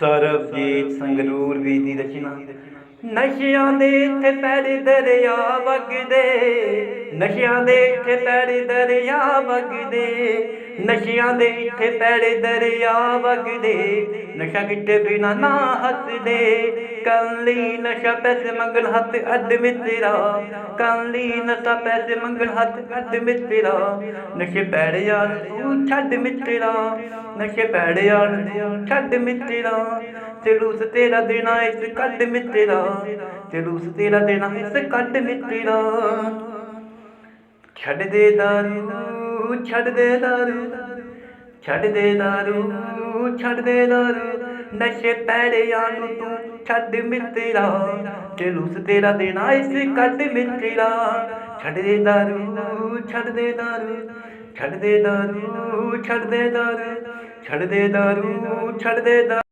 ਸਰਬਜੀਤ ਸੰਗਰੂਰ ਵੀ ਦੀ ਰਚਨਾ। ਨਸ਼ਿਆਂ ਦੇ ਇੱਥੇ ਪੈੜੇ ਦਰਿਆ ਵਗਦੇ। ਨਸ਼ਿਆਂ ਦੇ ਇੱਥੇ ਪੈੜੇ ਦਰਿਆ ਵਗਦੇ। ਨਸ਼ਿਆਂ ਦੇ ਇੱਥੇ ਪੈੜੇ ਦਰਿਆ ਵਗਦੇ। ਨਸ਼ਾ ਕਿਤੇ ਬਿਨਾ ਨਾ ਹੱਸਦੇ। ਕੱਲੀ ਨਸ਼ਾ ਪੈਸੇ ਮੰਗਣ ਹੱਥ ਅੱਡ ਮਿੱਤਰਾ। ਕੱਲੀ ਨਸ਼ਾ ਪੈਸੇ ਮੰਗਣ ਹੱਥ ਅੱਡ ਮਿੱਤਰਾ। ਨਸ਼ੇ ਪੈੜੇ ਯਾਰ ਤੂੰ ਛੱਡ ਮਿੱਤਰਾ। ਨਸ਼ੇ ਪੈੜੇ ਯਾਰ ਛੱਡ ਮਿੱਤਰਾ। ਜਲੂਸ ਤੇਰਾ ਦੇਣਾ ਇਸ ਕੱਢ ਮਿੱਤਰਾ। ਜਲੂਸ ਤੇਰਾ ਦੇਣਾ ਇਸ ਕੱਢ ਮਿੱਤਰਾ। ਛੱਡ ਦੇ ਦਾਰੂ, ਛੱਡ ਦੇ ਦਾਰੂ। ਛੱਡ ਦੇ ਦਾਰੂ, ਛੱਡ ਦੇ ਦਾਰੂ। ਨਸ਼ੇ ਪੈੜਿਆਂ ਨੂੰ ਤੂੰ ਛੱਡ ਮਿੱਤਰਾ ਜਲੂਸ ਤੇਰਾ ਦੇਣਾ ਇਸ ਕੱਢ ਮਿੱਤਰਾ। ਛੱਡ ਦੇ ਦਾਰੂ, ਛੱਡ ਦੇ ਦਾਰੂ, ਛੱਡ ਦੇ ਦਾਰੂ, ਛੱਡ ਦੇ ਦਾਰੂ, ਛੱਡ ਦੇ ਦਾਰੂ, ਛੱਡ ਦੇ ਦਾਰੂ।